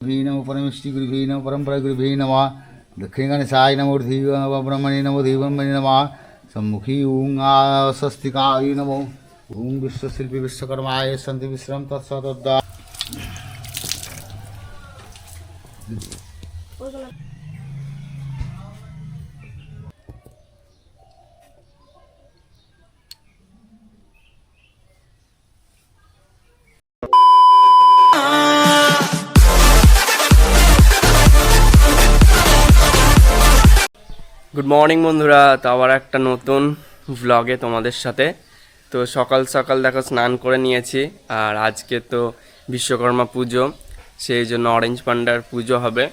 गुरुभे नमो परमेष्टि गुरुभे नमो परम्परा गुरुभे नमः दक्षिणगणेशाय नमो धीव ब्रह्मणे नमो धीवम्बने नमः सम्मुखी ॐ आ स्वस्तिकाय नमो ॐ विश्वशिल्पी विश्वकर्माय सन्ति विश्रम तत्सदद्दा গুড মর্নিং বন্ধুরা। তো আবার একটা নতুন ভ্লগে তোমাদের সাথে। তো সকাল সকাল দেখো, স্নান করে নিয়েছি। আর আজকে তো বিশ্বকর্মা পুজো, সেই জন্য অরেঞ্জ পান্ডার পুজো হবে।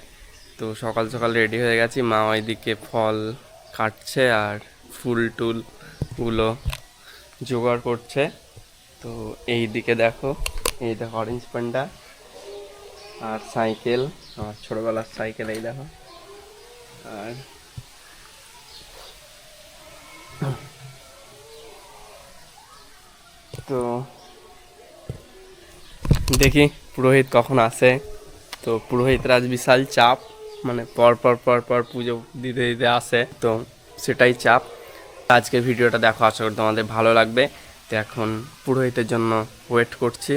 তো সকাল সকাল রেডি হয়ে গেছি। মা ওইদিকে ফল কাটছে আর ফুল টুলগুলো জোগাড় করছে। তো এই দিকে দেখো, এই দেখো অরেঞ্জ পান্ডা আর সাইকেল, আমার ছোটোবেলার সাইকেল, এই দেখো। আর তো দেখি পুরোহিত কখন আসে। তো পুরোহিতের আজ বিশাল চাপ মানে পর পর পর পর পুজো দিতে দিতে আসে, তো সেটাই চাপ। আজকে ভিডিওটা দেখো, আশা করি তোমাদের ভালো লাগবে। তো এখন পুরোহিতের জন্য ওয়েট করছি,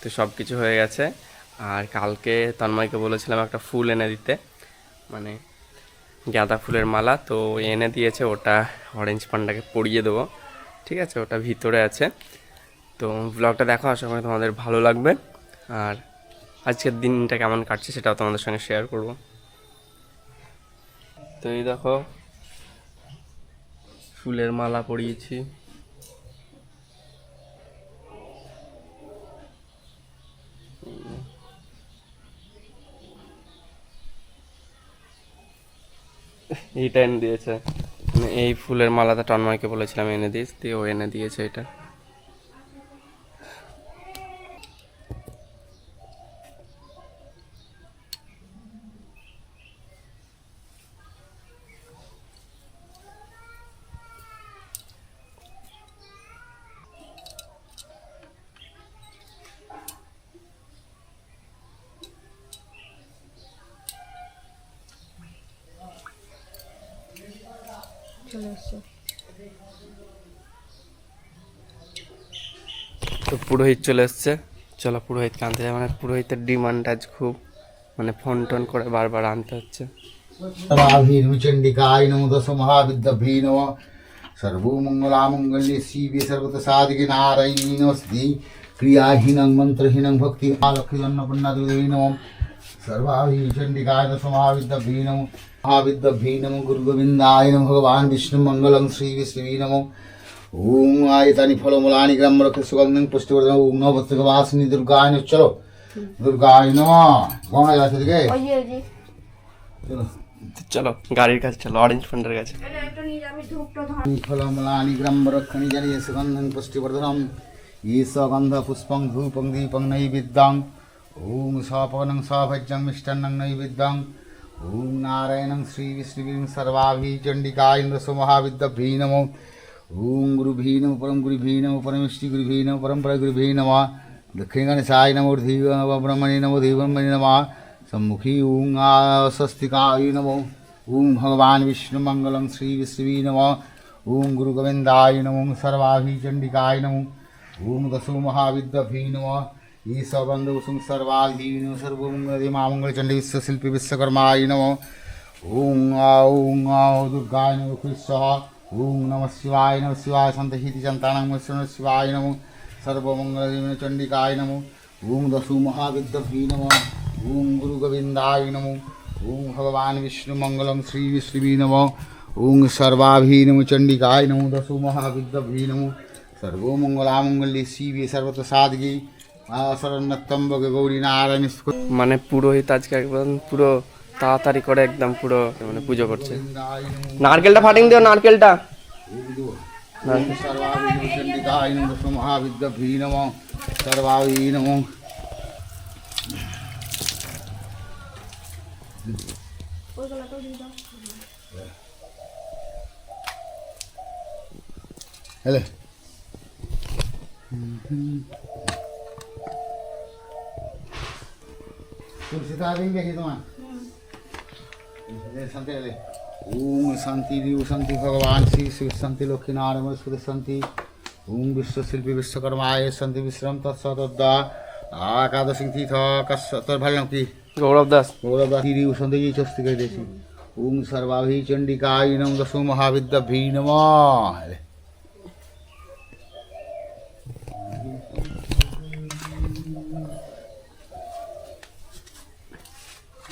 তো সব কিছু হয়ে গেছে। আর কালকে তন্ময়কে বলেছিলাম একটা ফুল এনে দিতে মানে গাঁদা ফুলের মালা, তো এনে দিয়েছে ওটা অরেঞ্জ পান্ডাকে পরিয়ে দেবো। ঠিক আছে, ওটা ভিতরে আছে। তো ব্লগটা দেখো, আশা করি তোমাদের ভালো লাগবে। আর আজকের দিনটা কেমন কাটছে সেটাও তোমাদের সঙ্গে শেয়ার করব। তো এই দেখো, ফুলের মালা পরিয়েছি। এইটা এনে দিয়েছে। মানে এই ফুলের মালাটা টনময়কে বলেছিলাম এনে দিস, দিয়ে ও এনে দিয়েছে এটা। তো পুরোহিত চলে এসছে চলো পুরোহিত আনতে মানে পুরোহিতের ডিমান্ড আজ খুব। মানে ফোন টোন করে বারবার আনতে হচ্ছে। চণ্ডিকায় নম দশ মহাবিদ্যাভী নম। সর্বমঙ্গলামঙ্গল্যে শিবে সর্বত সাধিকে নারায়ণী নস্তি ক্রিয়াহীনং মন্ত্রহীনং ভক্তি আলক্ষী অন্নপূর্ণা দেবী নম। दश महाविद्यभ्ये नमः महाविद्यभ्ये नमः गुरुगोविन्दाय नमः भगवान् विष्णुमङ्गलं श्रीविष्णवे नमः ॐ आयतानि फलमूलानि ग्रामरक्ष सुगन्धं पुष्टिवर्धन ॐ नवत्सवासिनी दुर्गाय नमः चलो दुर्गाय नमः कौन है जाते थे ওই যে ওই যে चलो তো চলো গাড়ির কাছে চলো অরেঞ্জ ফন্ডের কাছে এটা একটা নিয়ে আমি ধূপটা ধর फलमलानि ग्रम्बरक्षणि जने सुगन्धं पुष्टिवर्धनं ये सगन्ध पुष्पं धूपं दीपं नैवेद्यं ॐ सपवनं सभज्यं मिष्टान्नं नैवेद्यं ॐ नारायणं श्रीविष्णुवीं सर्वाभिः चण्डिकायन्द्रसो महाविद्यभ्यै नमो ॐ गुरुभ्यै नमो परं गुरुभ्यै नमो परमेष्टि गुरुभ्यै नमो परम्परा गुरुभ्यै नमः दक्षिणगणेशाय नमो धीव ब्रह्मणे नमो धीवम्बने नमः सम्मुखी ॐ आ स्वस्तिकाय नमो ॐ भगवान् विष्णुमङ्गलं श्रीविष्णुवे नमः ॐ गुरुगोविन्दाय नमो सर्वाभिचण्डिकाय नमो ॐ दशो महाविद्यभ्यै नमः ईशवंद उषुं सर्वाधीन सर्वमंगलमामंगलचंडी विश्वशिल्पी विश्वकर्माय नमो ॐ आ ॐ आ दुर्गाय नमो कृष्णः ॐ नमः शिवाय नमः शिवाय सन्तहीति सन्तानं शिवाय नमो सर्वमङ्गलदेवेन चण्डिकाय नमो ॐ दशु महाविद्यभ्यै नमः ॐ गुरुगोविन्दाय नमो ॐ भगवान् विष्णुमङ्गलं श्रीविष्णुवी नमो ॐ सर्वाभि नमो चण्डिकाय नमो दशु महाविद्यभ्यै नमो सर्वमङ्गलामङ्गल्ये शिवे सर्वत्र साधगी মানে পুরোহিত আজকে একদম পুরো তাড়াতাড়ি করে একদম পুরো মানে পুজো করছে। নারকেলটা ফাটিং দিও নারকেলটা। চণ্ডিকায় তুলসী তাড়াতাড়ি দেখি তোমার শান্তি হলে ওম শান্তি দিউ শান্তি ভগবান শ্রী শিব শান্তি লক্ষ্মী নারায়ণ সুর শান্তি ওম বিশ্বশিল্পী বিশ্বকর্মায় শান্তি বিশ্রাম তৎসদ্দা একাদশী তীর্থ কাশ তোর ভালো নাম কি গৌরব দাস গৌরব দাস দিউ শান্তি চস্তি করে দিয়েছি ওম সর্বাভি চণ্ডিকায় নম দশ মহাবিদ্যাভি নম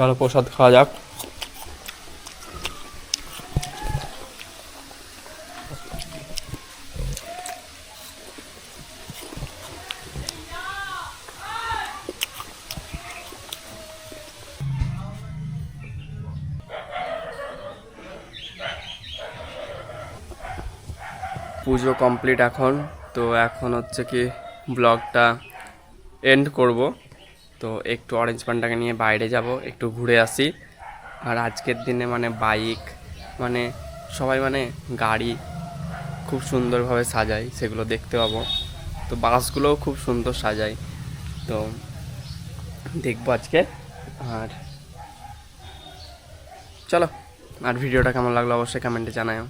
চলো প্রসাদ খাওয়া যাক। পুজো কমপ্লিট এখন তো এখন হচ্ছে কি ব্লগটা এন্ড করব। তো একটু অরেঞ্জ পানটাকে নিয়ে বাইরে যাব, একটু ঘুরে আসি। আর আজকের দিনে মানে বাইক মানে সবাই মানে গাড়ি খুব সুন্দরভাবে সাজায়, সেগুলো দেখতে পাবো। তো বাসগুলোও খুব সুন্দর সাজায়। তো দেখব আজকে। আর চলো, আর ভিডিওটা কেমন লাগল অবশ্যই কমেন্টে জানাও